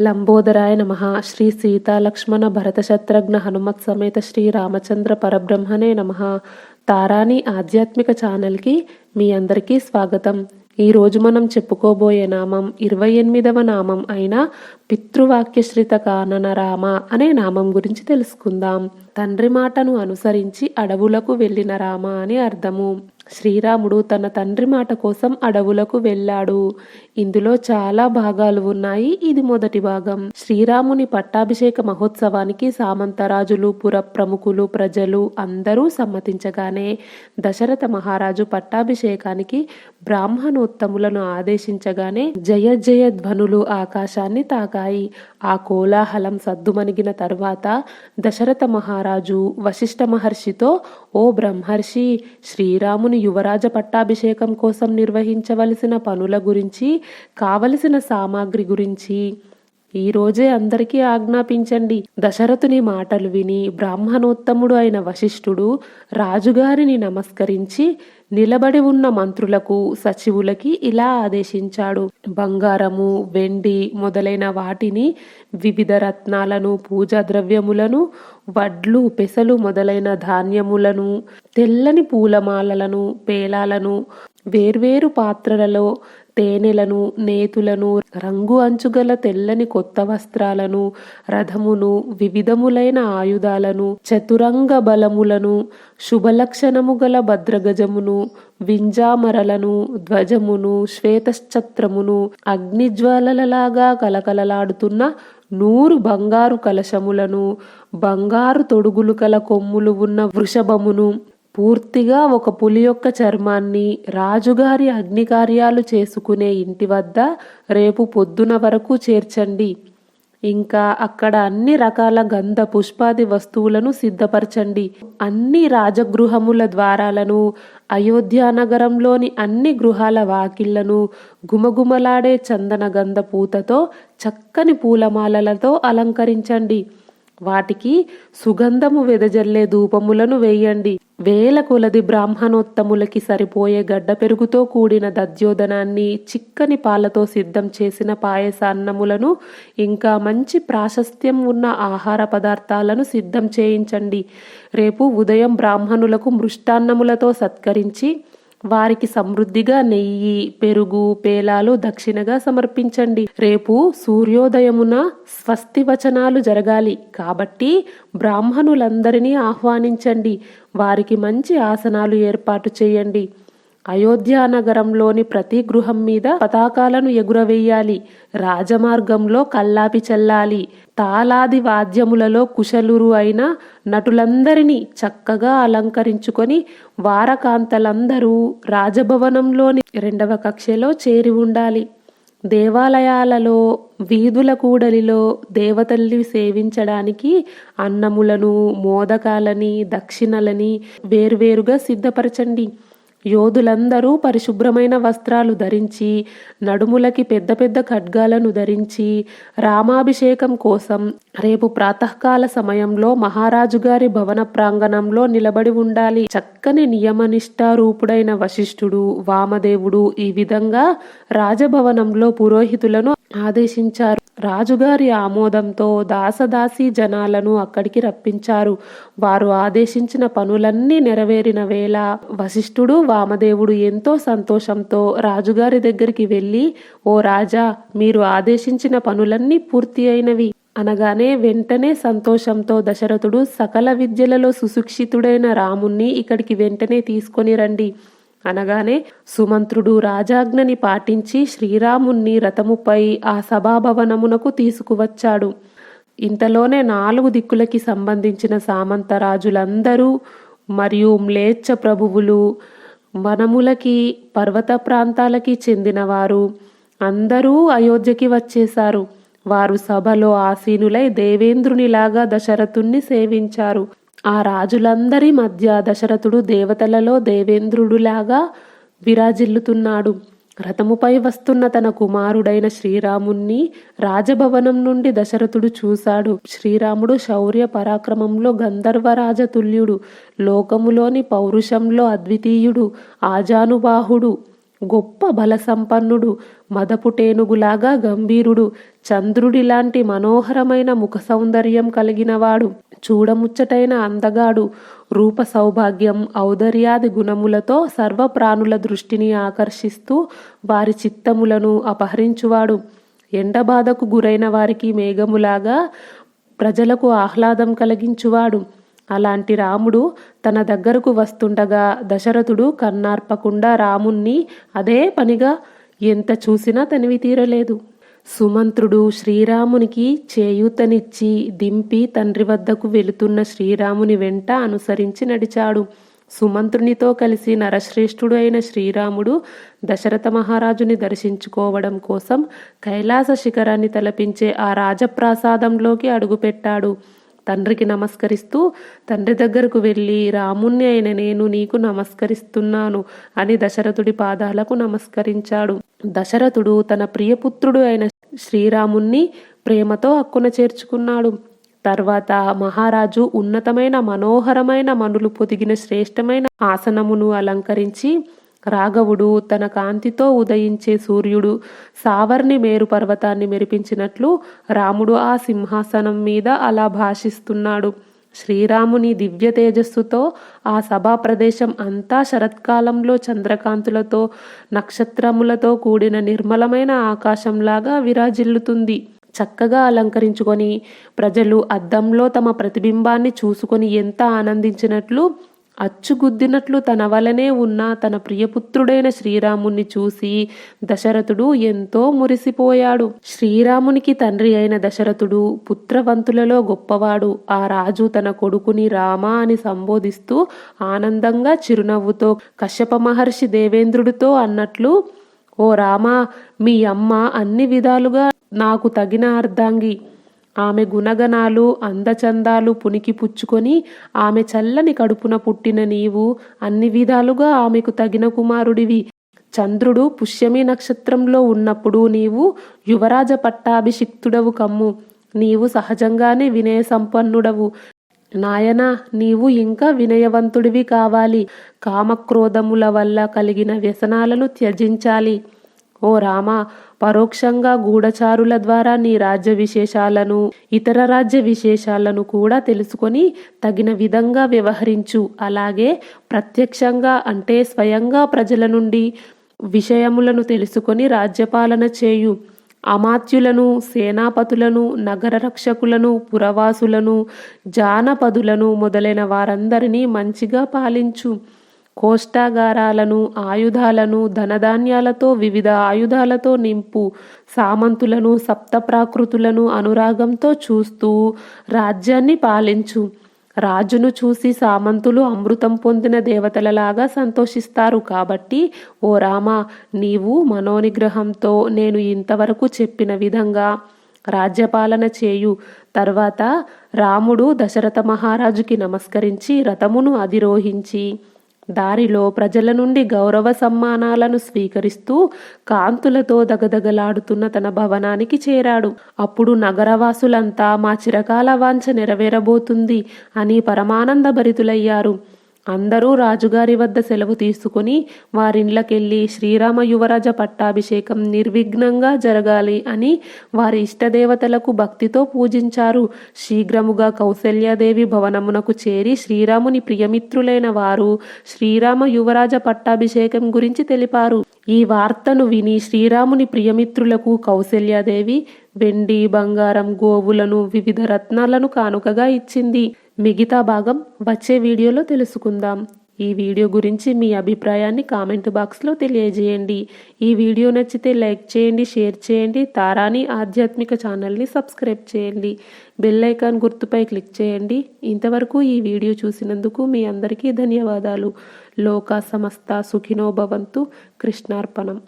లంబోదరాయ నమ. శ్రీ సీతాలక్ష్మణ భరత శత్రుఘ్న హనుమత్ సమేత శ్రీ రామచంద్ర పరబ్రహ్మణే నమ. తారాని ఆధ్యాత్మిక ఛానల్కి మీ అందరికీ స్వాగతం. ఈరోజు మనం చెప్పుకోబోయే నామం ఇరవై ఎనిమిదవ నామం అయిన పితృవాక్యశ్రిత కానన రామ అనే నామం గురించి తెలుసుకుందాం. తండ్రి మాటను అనుసరించి అడవులకు వెళ్ళిన రామ అని అర్థము. శ్రీరాముడు తన తండ్రి మాట కోసం అడవులకు వెళ్ళాడు. ఇందులో చాలా భాగాలు ఉన్నాయి. ఇది మొదటి భాగం. శ్రీరాముని పట్టాభిషేక మహోత్సవానికి సామంతరాజులు పుర ప్రముఖులు ప్రజలు అందరూ సమ్మతించగానే దశరథ మహారాజు పట్టాభిషేకానికి బ్రాహ్మణోత్తములను ఆదేశించగానే జయ జయ ధ్వనులు ఆకాశాన్ని తాకాయి. ఆ కోలాహలం సద్దుమణిగిన తరువాత దశరథ మహారాజు వశిష్ఠ మహర్షితో ఓ బ్రహ్మర్షి శ్రీరాముని యువరాజ పట్టాభిషేకం కోసం నిర్వహించవలసిన పనుల గురించి కావలసిన సామాగ్రి గురించి ఈ రోజే అందరికీ ఆజ్ఞాపించండి. దశరథుని మాటలు విని బ్రాహ్మణోత్తముడు అయిన వశిష్ఠుడు రాజుగారిని నమస్కరించి నిలబడి ఉన్న మంత్రులకు సచివులకి ఇలా ఆదేశించాడు. బంగారము వెండి మొదలైన వాటిని వివిధ రత్నాలను పూజా ద్రవ్యములను వడ్లు పెసలు మొదలైన ధాన్యములను తెల్లని పూలమాలలను పేలాలను వేర్వేరు పాత్రలలో తేనెలను నేతులను రంగు అంచుగల తెల్లని కొత్త వస్త్రాలను రథమును వివిధములైన ఆయుధాలను చతురంగ బలములను శుభలక్షణము గల భద్రగజమును వింజామరలను ధ్వజమును శ్వేతశ్చత్రమును అగ్నిజ్వాలలలాగా కలకలలాడుతున్న నూరు బంగారు కలశములను బంగారు తొడుగులు కల కొమ్ములు ఉన్న వృషభమును పూర్తిగా ఒక పులి యొక్క చర్మాన్ని రాజుగారి అగ్నికార్యాలు చేసుకునే ఇంటి వద్ద రేపు పొద్దున వరకు చేర్చండి. ఇంకా అక్కడ అన్ని రకాల గంధ పుష్పాది వస్తువులను సిద్ధపరచండి. అన్ని రాజగృహముల ద్వారాలను అయోధ్యానగరంలోని అన్ని గృహాల వాకిళ్ళను గుమగుమలాడే చందన గంధ పూతతో చక్కని పూలమాలలతో అలంకరించండి. వాటికి సుగంధము వెదజల్లే ధూపములను వేయండి. వేల కొలది బ్రాహ్మణోత్తములకి సరిపోయే గడ్డ పెరుగుతో కూడిన దద్యోధనాన్ని చిక్కని పాలతో సిద్ధం చేసిన పాయసాన్నములను ఇంకా మంచి ప్రాశస్త్యం ఉన్న ఆహార పదార్థాలను సిద్ధం చేయించండి. రేపు ఉదయం బ్రాహ్మణులకు మృష్టాన్నములతో సత్కరించి వారికి సమృద్ధిగా నెయ్యి పెరుగు పేలాలు దక్షిణగా సమర్పించండి. రేపు సూర్యోదయమున స్వస్తి వచనాలు జరగాలి. కాబట్టి బ్రాహ్మణులందరినీ ఆహ్వానించండి. వారికి మంచి ఆసనాలు ఏర్పాటు చేయండి. అయోధ్యానగరంలోని ప్రతి గృహం మీద పతాకాలను ఎగురవేయాలి. రాజమార్గంలో కల్లాపి చల్లాలి. తాళాది వాద్యములలో కుశలురు అయిన నటులందరినీ చక్కగా అలంకరించుకొని వారకాంతలందరూ రాజభవనంలోని రెండవ కక్షలో చేరి ఉండాలి. దేవాలయాలలో వీధుల కూడలిలో దేవతల్ని సేవించడానికి అన్నములను మోదకాలని దక్షిణలని వేర్వేరుగా సిద్ధపరచండి. యోధులందరూ పరిశుభ్రమైన వస్త్రాలు ధరించి నడుములకి పెద్ద పెద్ద ఖడ్గాలను ధరించి రామాభిషేకం కోసం రేపు ప్రాతకాల సమయంలో మహారాజు గారి భవన ప్రాంగణంలో నిలబడి ఉండాలి. చక్కని నియమనిష్టారూపుడైన వశిష్ఠుడు వామదేవుడు ఈ విధంగా రాజభవనంలో పురోహితులను ఆదేశించారు. రాజుగారి ఆమోదంతో దాసదాసి జనాలను అక్కడికి రప్పించారు. వారు ఆదేశించిన పనులన్నీ నెరవేరిన వేళ వశిష్ఠుడు వామదేవుడు ఎంతో సంతోషంతో రాజుగారి దగ్గరికి వెళ్ళి ఓ రాజా మీరు ఆదేశించిన పనులన్నీ పూర్తి అయినవి. అనగానే వెంటనే సంతోషంతో దశరథుడు సకల విద్యలలో సుశిక్షితుడైన రాముణ్ణి ఇక్కడికి వెంటనే తీసుకొని రండి. అనగానే సుమంత్రుడు రాజాజ్ఞని పాటించి శ్రీరాముణ్ణి రథముపై ఆ సభాభవనమునకు తీసుకువచ్చాడు. ఇంతలోనే నాలుగు దిక్కులకి సంబంధించిన సామంతరాజులందరూ మరియు మ్లేచ్ఛ ప్రభువులు వనములకి పర్వత ప్రాంతాలకి చెందినవారు అందరూ అయోధ్యకి వచ్చేశారు. వారు సభలో ఆసీనులై దేవేంద్రునిలాగా దశరథుణ్ణి సేవించారు. ఆ రాజులందరి మధ్య దశరథుడు దేవతలలో దేవేంద్రుడులాగా విరాజిల్లుతున్నాడు. రథముపై వస్తున్న తన కుమారుడైన శ్రీరాముణ్ణి రాజభవనం నుండి దశరథుడు చూశాడు. శ్రీరాముడు శౌర్య పరాక్రమంలో గంధర్వరాజతుల్యుడు లోకములోని పౌరుషంలో అద్వితీయుడు ఆజానుబాహుడు. గొప్ప బలసంపన్నుడు మదపుటేనుగులాగా గంభీరుడు చంద్రుడిలాంటి మనోహరమైన ముఖ సౌందర్యం కలిగినవాడు చూడముచ్చటైన అందగాడు రూప సౌభాగ్యం ఔదర్యాది గుణములతో సర్వప్రాణుల దృష్టిని ఆకర్షిస్తూ వారి చిత్తములను అపహరించువాడు. ఎండబాధకు గురైన వారికి మేఘములాగా ప్రజలకు ఆహ్లాదం కలిగించువాడు. అలాంటి రాముడు తన దగ్గరకు వస్తుండగా దశరథుడు కన్నార్పకుండా రాముణ్ణి అదే పనిగా ఎంత చూసినా తనివి తీరలేదు. సుమంత్రుడు శ్రీరామునికి చేయూతనిచ్చి దింపి తండ్రి వద్దకు వెళుతున్న శ్రీరాముని వెంట అనుసరించి నడిచాడు. సుమంత్రునితో కలిసి నరశ్రేష్ఠుడు అయిన శ్రీరాముడు దశరథ మహారాజుని దర్శించుకోవడం కోసం కైలాస శిఖరాన్ని తలపించే ఆ రాజప్రాసాదంలోకి అడుగుపెట్టాడు. తండ్రికి నమస్కరిస్తూ తండ్రి దగ్గరకు వెళ్ళి రాముణ్ణి అయిన నేను నీకు నమస్కరిస్తున్నాను అని దశరథుడి పాదాలకు నమస్కరించాడు. దశరథుడు తన ప్రియపుత్రుడు అయిన శ్రీరాముణ్ణి ప్రేమతో అక్కున చేర్చుకున్నాడు. తర్వాత మహారాజు ఉన్నతమైన మనోహరమైన మనులు పొదిగిన శ్రేష్టమైన ఆసనమును అలంకరించి రాఘవుడు తన కాంతితో ఉదయించే సూర్యుడు సావర్ణి మేరు పర్వతాన్ని మెరిపించినట్లు రాముడు ఆ సింహాసనం మీద అలా భాషిస్తున్నాడు. శ్రీరాముని దివ్య తేజస్సుతో ఆ సభా ప్రదేశం అంతా శరత్కాలంలో చంద్రకాంతులతో నక్షత్రములతో కూడిన నిర్మలమైన ఆకాశంలాగా విరాజిల్లుతుంది. చక్కగా అలంకరించుకొని ప్రజలు అద్దంలో తమ ప్రతిబింబాన్ని చూసుకొని ఎంత ఆనందించినట్లు అచ్చుగుద్దినట్లు తన వలనే ఉన్న తన ప్రియపుత్రుడైన శ్రీరాముణ్ణి చూసి దశరథుడు ఎంతో మురిసిపోయాడు. శ్రీరామునికి తండ్రి అయిన దశరథుడు పుత్రవంతులలో గొప్పవాడు. ఆ రాజు తన కొడుకుని రామ అని సంబోధిస్తూ ఆనందంగా చిరునవ్వుతో కశ్యప మహర్షి దేవేంద్రుడితో అన్నట్లు ఓ రామా మీ అమ్మ అన్ని విధాలుగా నాకు తగిన అర్ధాంగి. ఆమె గుణగణాలు అందచందాలు పునికి పుచ్చుకొని ఆమె చల్లని కడుపున పుట్టిన నీవు అన్ని విధాలుగా ఆమెకు తగిన కుమారుడివి. చంద్రుడు పుష్యమి నక్షత్రంలో ఉన్నప్పుడు నీవు యువరాజ పట్టాభిషిక్తుడవు కమ్ము. నీవు సహజంగానే వినయ సంపన్నుడవు. నాయన నీవు ఇంకా వినయవంతుడివి కావాలి. కామక్రోధముల వల్ల కలిగిన వ్యసనాలను త్యజించాలి. ఓ రామ పరోక్షంగా గూఢచారుల ద్వారా నీ రాజ్య విశేషాలను ఇతర రాజ్య విశేషాలను కూడా తెలుసుకొని తగిన విధంగా వ్యవహరించు. అలాగే ప్రత్యక్షంగా అంటే స్వయంగా ప్రజల నుండి విషయములను తెలుసుకొని రాజ్యపాలన చేయు. అమాత్యులను సేనాపతులను నగర రక్షకులను పురవాసులను జానపదులను మొదలైన వారందరినీ మంచిగా పాలించు. కోష్టాగారాలను ఆయుధాలను ధనధాన్యాలతో వివిధ ఆయుధాలతో నింపు సామంతులను సప్తప్రాకృతులను అనురాగంతో చూస్తూ రాజ్యాన్ని పాలించు. రాజును చూసి సామంతులు అమృతం పొందిన దేవతలలాగా సంతోషిస్తారు కాబట్టి ఓ రామ నీవు మనోనిగ్రహంతో నేను ఇంతవరకు చెప్పిన విధంగా రాజ్యపాలన చేయు తర్వాత రాముడు దశరథ మహారాజుకి నమస్కరించి రథమును అధిరోహించి దారిలో ప్రజల నుండి గౌరవ సమ్మానాలను స్వీకరిస్తూ కాంతులతో దగదగలాడుతున్న తన భవనానికి చేరాడు. అప్పుడు నగరవాసులంతా మా చిరకాల వాంఛ నెరవేరబోతుంది అని పరమానంద భరితులయ్యారు. అందరూ రాజుగారి వద్ద సెలవు తీసుకుని వారిండ్లకెళ్ళి శ్రీరామ యువరాజ పట్టాభిషేకం నిర్విఘ్నంగా జరగాలి అని వారి ఇష్టదేవతలకు భక్తితో పూజించారు. శీఘ్రముగా కౌశల్యాదేవి భవనమునకు చేరి శ్రీరాముని ప్రియమిత్రులైన వారు శ్రీరామ యువరాజ పట్టాభిషేకం గురించి తెలిపారు. ఈ వార్తను విని శ్రీరాముని ప్రియమిత్రులకు కౌశల్యాదేవి వెండి బంగారం గోవులను వివిధ రత్నాలను కానుకగా ఇచ్చింది. మిగతా భాగం వచ్చే వీడియోలో తెలుసుకుందాం. ఈ వీడియో గురించి మీ అభిప్రాయాన్ని కామెంట్ బాక్స్లో తెలియజేయండి. ఈ వీడియో నచ్చితే లైక్ చేయండి షేర్ చేయండి తారాని ఆధ్యాత్మిక ఛానల్ని సబ్స్క్రైబ్ చేయండి. బెల్ ఐకాన్ గుర్తుపై క్లిక్ చేయండి. ఇంతవరకు ఈ వీడియో చూసినందుకు మీ అందరికీ ధన్యవాదాలు. లోక సమస్త సుఖినో భవంతు. కృష్ణార్పణం.